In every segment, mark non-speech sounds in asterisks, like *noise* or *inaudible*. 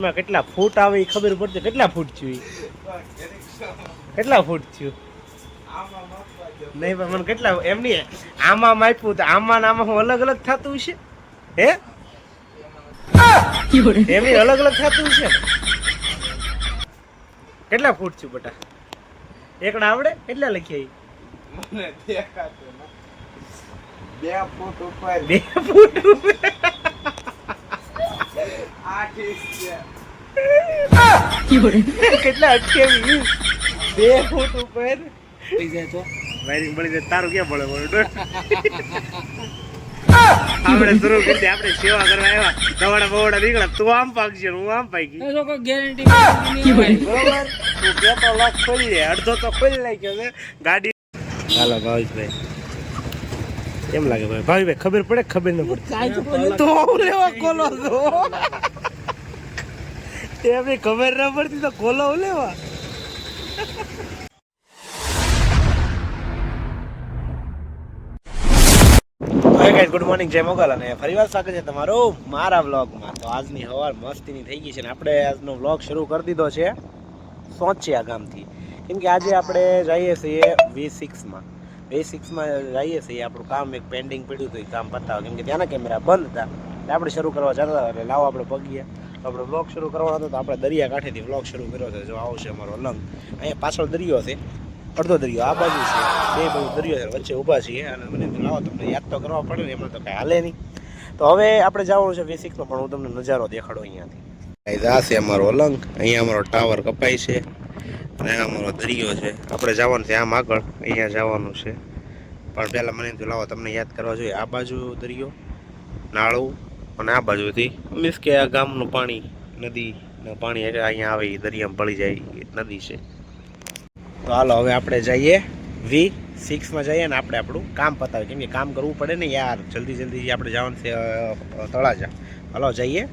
કેટલા ફૂટ આવે એ ખબર પડતી કેટલા ફૂટ થયું કેટલા ફૂટ થયું? નહીં પણ મને કેટલા એમ નહીં આમાં માપ્યું તો આમાં ને આમાં હું અલગ અલગ થતું છે હે? એમ અલગ અલગ થતું છે કેટલા ફૂટ થયું બટા? એકડા આવડે? કેટલા નથી. બે ફૂટ ઉપર. બે ફૂટ છે. કેટલા અટકેવી બે ફૂટ ઉપર. વાયરિંગ બળી જાય તારું ક્યાં બળે બળે આપણે શરૂ કરી દે આપણે સેવા કરવા આવ્યા. દવાડા બવાડા નીકળ્યા. તું આમ પાકશે ને હું આમ પાકી. બરોબર? તું કેતો લાખ ખોલી દે અડધો તો ખોલી નાખ્યો છે. ગાડી હાલો ભાવેશભાઈ. એમ લાગે ભાઈ? ભાવીભાઈ ખબર પડે ખબર ન પડે? તો લેવા કોલો છો. એ બી ખબર ના પડતી તો કોલો લેવા હાય ગુડ મોર્નિંગ જય મોગલ અને ફરીવાર સ્વાગત છે તમારું મારા વ્લોગમાં તો આજની હવાર મસ્તીની થઈ ગઈ છે ને આપણે આજનો વ્લોગ શરૂ કરી દીધો છે સોંચિયા ગામથી. કેમ કે આજે આપણે જઈએ છીએ વી સિક્સમાં વી સિક્સમાં જઈએ છીએ, આપણું કામ એક પેન્ડિંગ પડ્યું હતું, એ કામ પતાવ કેમ કે ત્યાંના કેમેરા બંધ હતા. એટલે આપણે શરૂ કરવા જતા એટલે લાવો આપણે પગીએ. તો આપણે બ્લોગ શરૂ કરવાનો હતો તો આપણે દરિયા કાંઠેથી વ્લોગ શરૂ કર્યો છે. જો આવો છે અમારો અલંગ અહીંયા પાછળ દરિયો છે. અડધો દરિયો. આ બાજુ છે. બે બાજુ દરિયો છે. વચ્ચે ઊભા છીએ અને મને લાવો, તમને યાદ તો કરવા પડે ને, એમાં તો કાંઈ હાલે નહીં. તો હવે આપણે જવાનું છે બેસિકનો પણ હું તમને નજારો દેખાડો અહીંયાથી. આ છે અમારો અલંગ અહીંયા અમારો ટાવર કપાય છે. અને અમારો દરિયો છે. આપણે જવાનું છે આમ આગળ. અહીંયા જવાનું છે. પણ પહેલાં મને લાવો, તમને યાદ કરવા જોઈએ. આ બાજુ દરિયો, નાળું અને આ બાજુથી મીન્સ કે આ ગામનું પાણી નદીનું પાણી અહીંયા આવે, એ દરિયામાં પડી જાય નદી છે. તો હાલો, હવે આપણે જઈએ વી સિક્સમાં જઈએ ને આપણે આપણું કામ પતાવીએ. કેમ કે કામ કરવું પડે ને યાર, જલ્દી જલ્દી આપણે જવાનું છે તળાજા. હાલો, જઈએ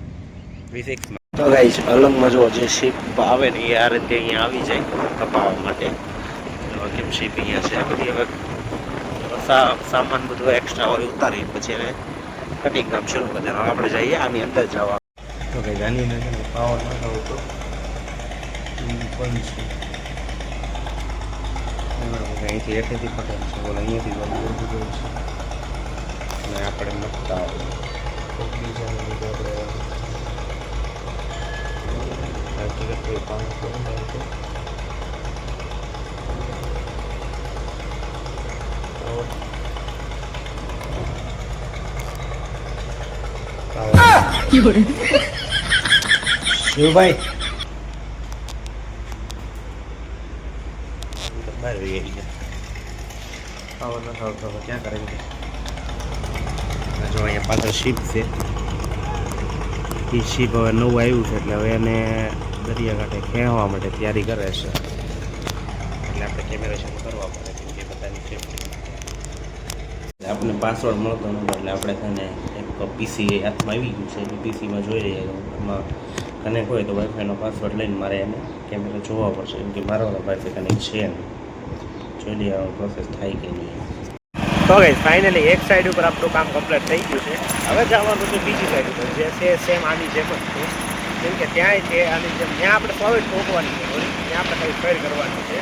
વી સિક્સમાં તો ગાઈશ અલંગમાં જો જે શીપ આવે ને એ આ રીતે અહીંયા આવી જાય કપાવવા માટે. કેમ શીપ અહીંયા છે? બધી હવે સામાન બધું એક્સ્ટ્રા હોય ઉતારી પછી એને કટિંગ કામ શરૂ કરી આપણે જઈએ આની અંદર જવા. તો કઈ આની અંદર પાવર ન થવું તો પણ અહીંથી હેઠેથી પકડ છે. બોલ અહીંયાથી બંધ બધું છે. અને આપણે લીધે આપણે કોઈ પાણી તો નહીં તો શિવભાઈ બહાર આવો ન આવતો હવે ક્યાં કરેંગે આ જો અહીંયા પાછળ શીપ છે એ શીપ હવે નવું આવ્યું છે એટલે હવે એને દરિયાકાંઠે ખેંચવા માટે તૈયારી કરે છે એટલે આપણે કેમેરા શરૂ કરવા પડે કેમ કે બધાની સેફટી આપણને પાસવર્ડ મળતો નતો એટલે આપણે છે એક પીસી હાથમાં આવી ગયું છે પીસીમાં જોઈ રહ્યા એમાં કનેક્ટ હોય તો વાઈફાઈનો પાસવર્ડ લઈને મારે એને કેમેરા જોવા પડશે. કેમ કે મારો વાઈફાઈ કનેક્ટ છે જોઈ લઈએ પ્રોસેસ થાય કે નહીં. તો ગઈ ફાઇનલી એક સાઈડ ઉપર આપણું કામ કમ્પ્લીટ થઈ ગયું છે. હવે જવાનું છે બીજી સાઈડ ઉપર, જે છે સેમ આની જેમ જ છે. કેમ કે ત્યાંય છે આની જેમ. ત્યાં આપણે સોવેટ ઠોકવાની છે ત્યાં આપણે ખાલી ફેર કરવાની છે.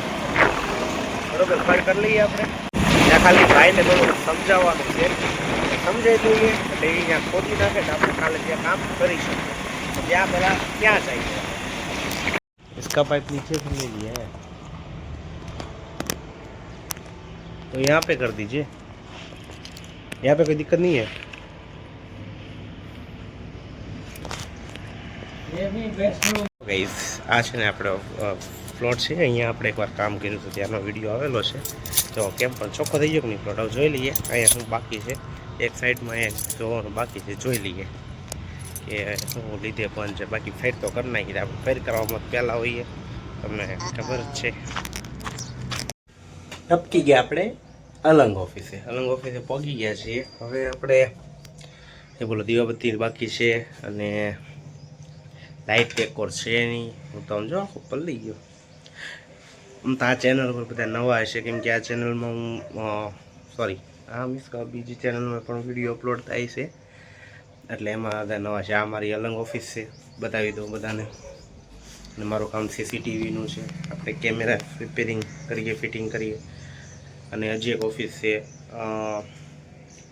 બરોબર ફેર કરી લઈએ આપણે. ત્યાં ખાલી ભાઈને થોડું સમજાવવાનું છે. સમજાઈ દઈએ એટલે એ ત્યાં ખોટી નાખે તો આપણે કાલે ત્યાં કામ કરી શકીએ ત્યાં પહેલાં ત્યાં જઈએ इसका पाइप नीचे से ले लिया है तो यहाँ पे कर दीजिए यहाँ पे कोई दिक्कत नहीं है ગાઈસ આ છે ને આપણો પ્લોટ છે અહીંયા આપણે એકવાર કામ કર્યું હતું ત્યાંનો વિડીયો આવેલો છે તો કેમ પણ ચોખ્ખો થઈ ગયો કે નહીં પ્લોટ હવે જોઈ લઈએ અહીંયા શું બાકી છે એક સાઈડમાં એ જોવાનું બાકી છે, જોઈ લઈએ કે શું લીધે પણ છે. બાકી ફેર તો કરી નાખી આપણે ફેર કરવામાં પહેલાં હોઈએ. તમને ખબર જ છે. ટપકી ગયા આપણે અલંગ ઓફિસે. અલંગ ઓફિસે પહોંચી ગયા છીએ. હવે આપણે એ બોલો દીવાબત્તી બાકી છે અને લાઇટ ડેકોર છે નહીં હું તો સમજો પલ્લી ગયો. આમ તો આ ચેનલ પર બધા નવા હશે. કેમ કે આ ચેનલમાં હું સોરી આ મીન્સ કે બીજી ચેનલમાં પણ વીડિયો અપલોડ થાય છે. એટલે એમાં આગળ નવા છે. આ મારી અલંગ ઓફિસ છે. બતાવી દઉં બધાને. અને મારું કામ સીસીટીવીનું છે. આપણે કેમેરા રિપેરિંગ કરીએ ફિટિંગ કરીએ. અને હજી એક ઓફિસ છે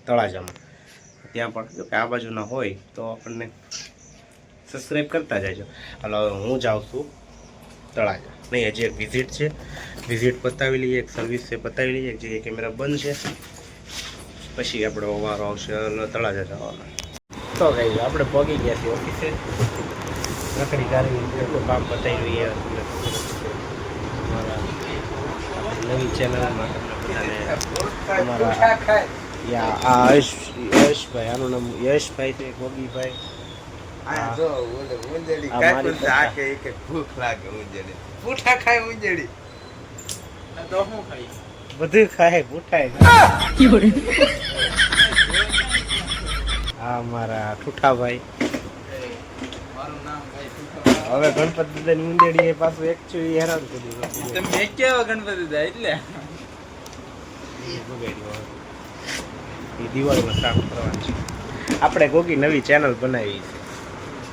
તળાજામાં. ત્યાં પણ જો કે આ બાજુના હોય તો આપણને સબસ્ક્રાઈબ કરતા જાય હાલો હું જાઉં છું તળાજા. નહીં, હજી એક વિઝિટ છે. વિઝિટ પતાવી લઈએ એક સર્વિસ છે પતાવી લઈએ એક જગ્યાએ કેમેરા બંધ છે. પછી આપણો વારો આવશે તળાજા જવાનો. તો કઈ આપણે પગી ગયા છીએ ઓફિસે. લકડી કાઢી એટલું કામ બતાવી અમારા નવી ચેનલમાં તમને અમારા યા આ યશ યશભાઈ આનું નામ યશભાઈ છે ગોગીભાઈ. ભૂખ લાગે ઉંજળી. પૂઠા ખાય ઉંજળી. બધું ખાય પૂઠાય હા મારા ઠુઠાભાઈ. હવે ગણપતિ દાદાની મુંદેડી એ પાછું એ હેરાન કરી દીધું તમે કેવા ગણપતિ દાદા એટલે? એ દિવાળીમાં સાફ કરવાનું છે. આપણે કોકી નવી ચેનલ બનાવી છે.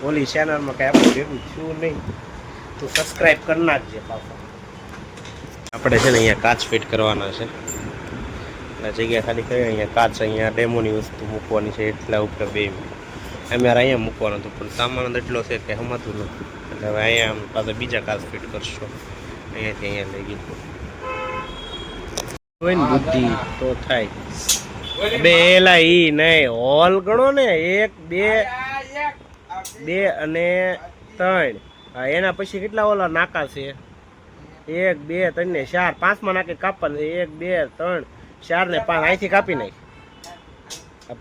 ઓલી ચેનલમાં કાંઈ આપણે ભેગું થયું નહીં. તું સબસ્ક્રાઈબ કરી નાખજે પાછા. આપણે છે ને અહીંયા કાચ ફિટ કરવાના છે. એટલે જગ્યા ખાલી કરી અહીંયા કાચ અહીંયા ડેમોની વસ્તુ મૂકવાની છે એટલા ઉપર બે. અમારે અહીંયા મૂકવાનું હતું પણ સામાન એટલો છે કે હમાતું નથી. એટલે હવે અહીંયા આમ પાછા બીજા કાચ ફિટ કરશો. અહીંયાથી અહીંયા લઈ ગયું. બુદ્ધિ તો થાય. બે એલા ઈ નહીં હોલ ગણો ને એક બે બે અને ત્રણ. એના પછી કેટલા ઓલા નાકા છે? એક, બે ત્રણ ને ચાર. પાંચમાં નાકે કાપવા. એક, બે, ત્રણ ચાર ને પાંચ. અહીંથી કાપી નાખી.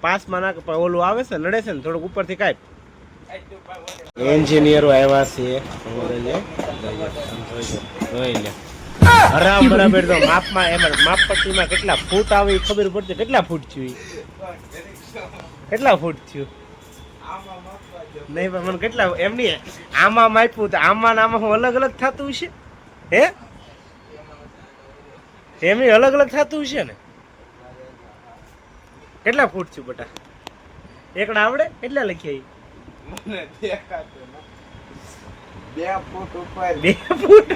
પાંચમાં પણ ઓલું આવે છે નડે છે ને, થોડુંક ઉપરથી કાપ. એન્જિનિયરો આવ્યા છે. હરામ બરાબર તો માપમાં એમાં માપ પટ્ટીમાં કેટલા ફૂટ આવે એ ખબર પડતી કેટલા ફૂટ થયું કેટલા ફૂટ થયું? નહીં પણ મને કેટલા એમ નહીં આમાં માપ્યું તો આમાં ને આમાં હું અલગ અલગ થતું છે હે? એમ અલગ અલગ થતું છે ને? કેટલા ફૂટ છું બટા? એકડા આવડે? કેટલા નથી. બે ફૂટ ઉપર. બે ફૂટ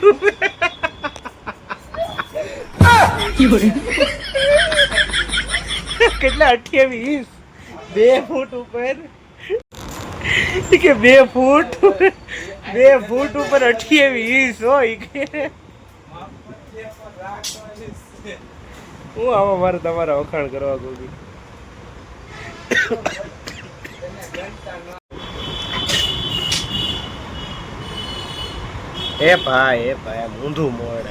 કેટલા અઠ્યાવીસ? બે ફૂટ ઉપર? કે બે ફૂટ બે ફૂટ ઉપર અઠ્યાવીસ હોય કે. હું આવા મારે તમારા વખાણ કરવા ગોગી. એ ભાઈ એ ભાઈ ઊંધું મોડ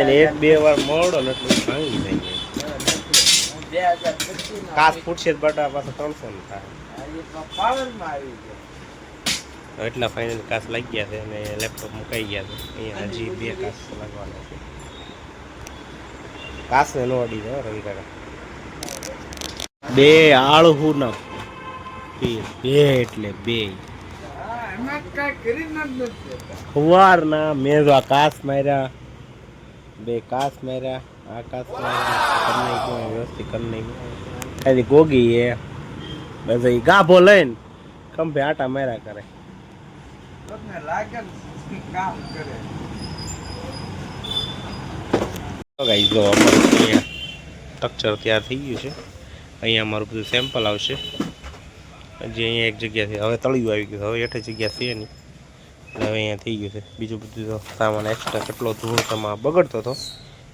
એને એક બે વાર મોડો ને એટલે ભાંગી જાય. કાચ ફૂટશે બટા પાછા ત્રણસો ને થાય. એટલા ફાઇનલ કાચ લાગી ગયા છે અને લેપટોપ મુકાઈ ગયા છે. અહીંયા હજી બે કાચ લાગવાના છે. કાચને નો અડી જાય રવિ કાકા. બે આળહુ ના બે બે એટલે બે. હા, ના મેં જો આ કાચ માર્યા બે કાચ માર્યા આ કાચ માર્યા કરી નાખ્યું વ્યવસ્થિત કરી નાખ્યું. ગોગી એ બસ એ ગાભો લઈને ખંભે આટા માર્યા કરે. જો અમારું અહીંયા સ્ટ્રક્ચર તૈયાર થઈ ગયું છે. અહીંયા અમારું બધું સેમ્પલ આવશે. હજી અહીંયા એક જગ્યા છે. હવે તળિયું આવી ગયું. હવે એઠે જગ્યા છે નહીં. હવે અહીંયા થઈ ગયું છે. બીજું બધું તો સામાન એક્સ્ટ્રા કેટલો ધૂળ તમા બગડતો હતો.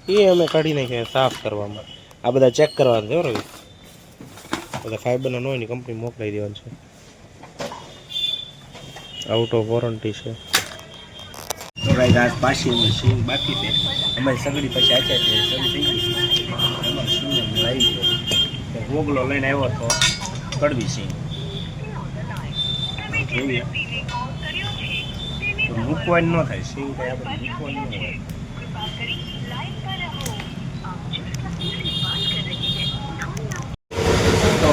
એ અમે કાઢી નાખ્યા સાફ કરવામાં. આ બધા ચેક કરવાના છે બરાબર બધા ફાઈબરના નોયની કંપની મોકલાઈ દેવાની છે. આઉટ ઓફ વોરંટી છે. પાછી મશીન બાકી અમારી સગડી પછી આચા છે. લઈને આવ્યો હતો કડવી સિંહ જોઈએ. તો મૂકવાની ન થાય. સિંગ કઈ આપણે મૂકવાની ન હોય.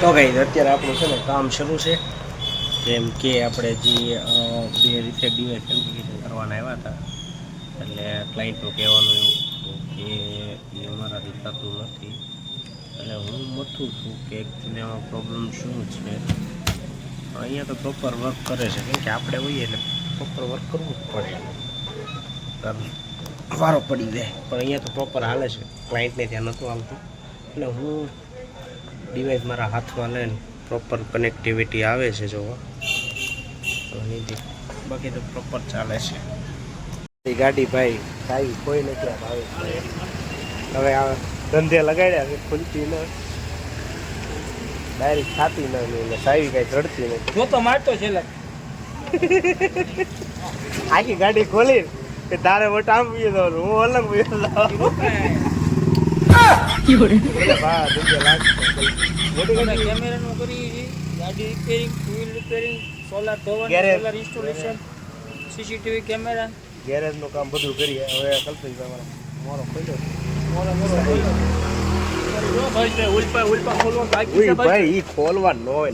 તો કઈ અત્યારે આપણું છે ને કામ શરૂ છે. જેમ કે આપણે જે બે રીતે ડિવાઇસ કન્ફિગરેશન કરવાના આવ્યા હતા. એટલે ક્લાયન્ટનું કહેવાનું એવું કે એ અમારાથી થતું નથી. એટલે હું મથું છું કે એકચ્યુઅલી આમાં પ્રોબ્લેમ શું છે? અહીંયા તો પ્રોપર વર્ક કરે છે. કેમ કે આપણે હોઈએ એટલે પ્રોપર વર્ક કરવું જ પડે. વારો પડી જાય. પણ અહીંયા તો પ્રોપર હાલે છે. ક્લાયન્ટને ત્યાં નહોતું આવતું. એટલે હું ડિવાઇસ મારા હાથમાં લઈને પ્રોપર કનેક્ટિવિટી આવે છે જોવા તો બાકી તો પ્રોપર ચાલે છે. ગાડી ભાઈ સાવી કોઈ નથી આ હવે આ ધંધે લગાડ્યા ખુલતી ન. ડાયરેક્ટ ખાતી ન એટલે સાવી કાંઈ ચડતી નથી. જો તો મારતો છેલ્લે. આખી ગાડી ખોલી કે તારે વટ આમ પીએ હું અલગ પીએ દઉં એટલે ભા ધંધે લાગશે મોટી ગાડી કેમેરાનું કરી ગાડી repairing two wheel repairing solar ધોવાનું સોલાર ઇન્સ્ટોલેશન સીસીટીવી કેમેરા ગેરેજનું કામ બધું કરીએ હવે કલ્પેશભાઈ મારો મોરો ખોલ્યો મોરો મોરો જો ભાઈ છે ઉલ્પા ઉલ્પા ખોલવા બાકી ઉઈ છે ભાઈ. ભાઈ ઈ ખોલવા નો. હોય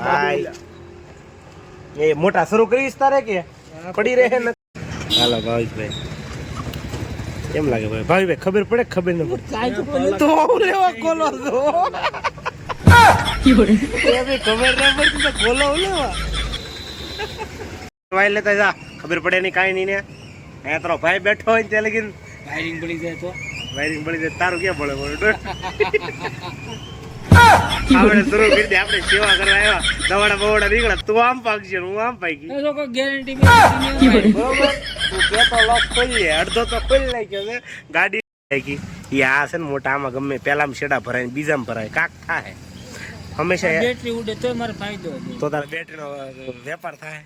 ભાઈ એ મોટા શરૂ કરીશ તારે કે? પડી રહે હાલો ભાવેશભાઈ. કેમ લાગે ભાઈ. ભાઈ ખબર પડે ખબર ન પડે? તો હું લેવા ખોલો તો ખબર ન પડતી તો કોલો લેવા? વાઈ લેતા જા ખબર પડે નહીં કાંઈ નહીં ને. અહીંયા તારો ભાઈ બેઠો હોય ને ત્યાં લગીને વાયરિંગ પડી જાય તો. વાયરિંગ પડી જાય તારું ક્યાં પડે પડે? આપણે શરૂ કરી દે આપણે સેવા કરવા આવ્યા. દવાડા બવાડા નીકળ્યા તું આમ પાકશે હું આમ પાકી ગેરંટી બરોબર. બરોબર? તું કેતો લોક ખોલી અડધો તો ખોલી નાખ્યો છે. ગાડી નાખી ઈ આ છે ને મોટા આમાં ગમે પેલામાં શેડા ભરાય ને બીજામાં ભરાય. કાક થાય. હંમેશા બેટરી ઉડે તો મારો ફાયદો તો તારા બેટરીનો વેપાર થાય.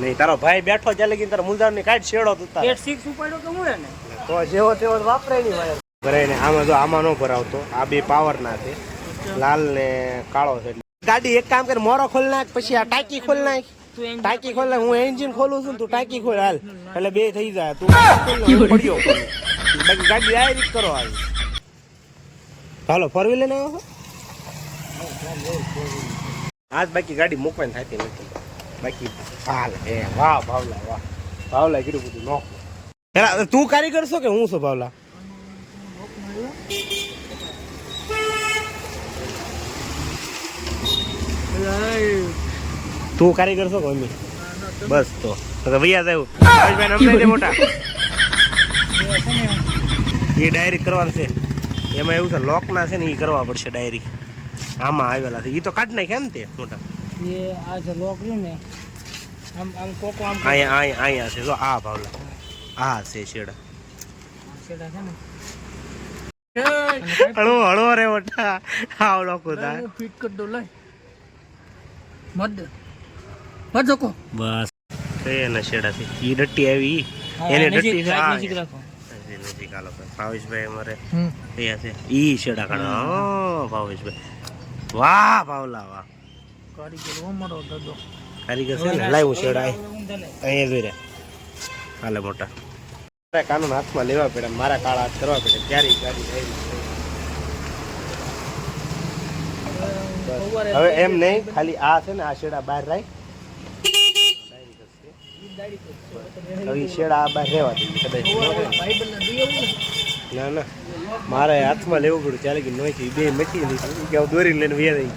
નહીં તારો ભાઈ બેઠો ચાલે કે તારા મુંજારની કાઢ શેડો તું તારે. ઉપાડ્યો ને જેવો તેવો વાપરાય નહીં ભાઈ. ભરાય ને આમાં જો આમાં ન ભરાવતો. આ બે પાવર ના છે. લાલ ને કાળો છે ગાડી એક કામ કર, મોરો ખોલ નાખ, પછી આ ટાંકી ખોલ નાખ. ટાંકી ખોલ નાખ, હું એન્જિન ખોલું છું તું ટાંકી ખોલ હાલ. એટલે બે થઈ જાય. તું પડ્યો બાકી ગાડી ડાયરેક્ટ કરો હાલ. હાલો ફોર વ્હીલર ને આવો આજ બાકી ગાડી મૂકવાની થતી નથી. બાકી હાલ, એ વાહ, ભાવલા વાહ. ભાવલા કીધું બધું નો તું કારીગર છો કે હું છું ભાવલા? તું કારીગર છો કે બસ તો. ભૈયા જાવ ભાઈ નંબર દે મોટા. એ ડાયરી કરવાનું છે. એમાં એવું છે લોકના છે ને એ કરવા પડશે ડાયરી આમાં આવેલા છે. એ તો કાઢ નાખ્યા ને તે મોટા. એ આ જે લોક રહ્યું ને આમ આમ કોકો આમ અહીંયા અહીંયા અહીંયા છે. જો આ ભાવલા. આ છે શેડા છેડા છે ને *laughs* હળવો હળવો રે મોટા. આવ લોકો તા ફિટ કર દો લઈ મત મત જોકો. બસ. એના શેડા છે ઈ ડટ્ટી આવી. એને ડટ્ટી નજીક રાખો. નજીક નજીક ભાવેશભાઈ અમારે અહીંયા છે. ઈ શેડા કાઢો. ઓ ભાવેશભાઈ. વાહ ભાવલા વાહ. કારીગર અમારો દાદો કારીગર છે ને લાવ્યું શેડા. અહીંયા જોઈ રહ્યા હાલે મોટા. મારા કાનૂન હાથમાં લેવા પડે મારા કાળા હાથ કરવા પડે ત્યારે ગાડી હવે એમ નહીં ખાલી આ છે ને આ શેડા બહાર રાખ. હવે શેડા આ બહાર રહેવા દઈએ કદાચ ના ના મારે હાથમાં લેવું પડ્યું ત્યારે કે નોખી બે મચી નથી કે દોરી લઈને વ્યા દઈ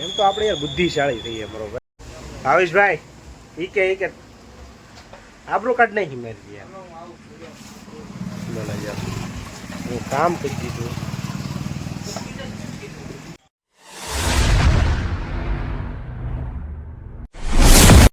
એમ તો આપણે યાર બુદ્ધિશાળી થઈએ બરોબર ભાવેશભાઈ કે ઈ કે. આપણું કાઢ નાખી મારી યાર બોલો યાર. હું કામ કરી દીધું.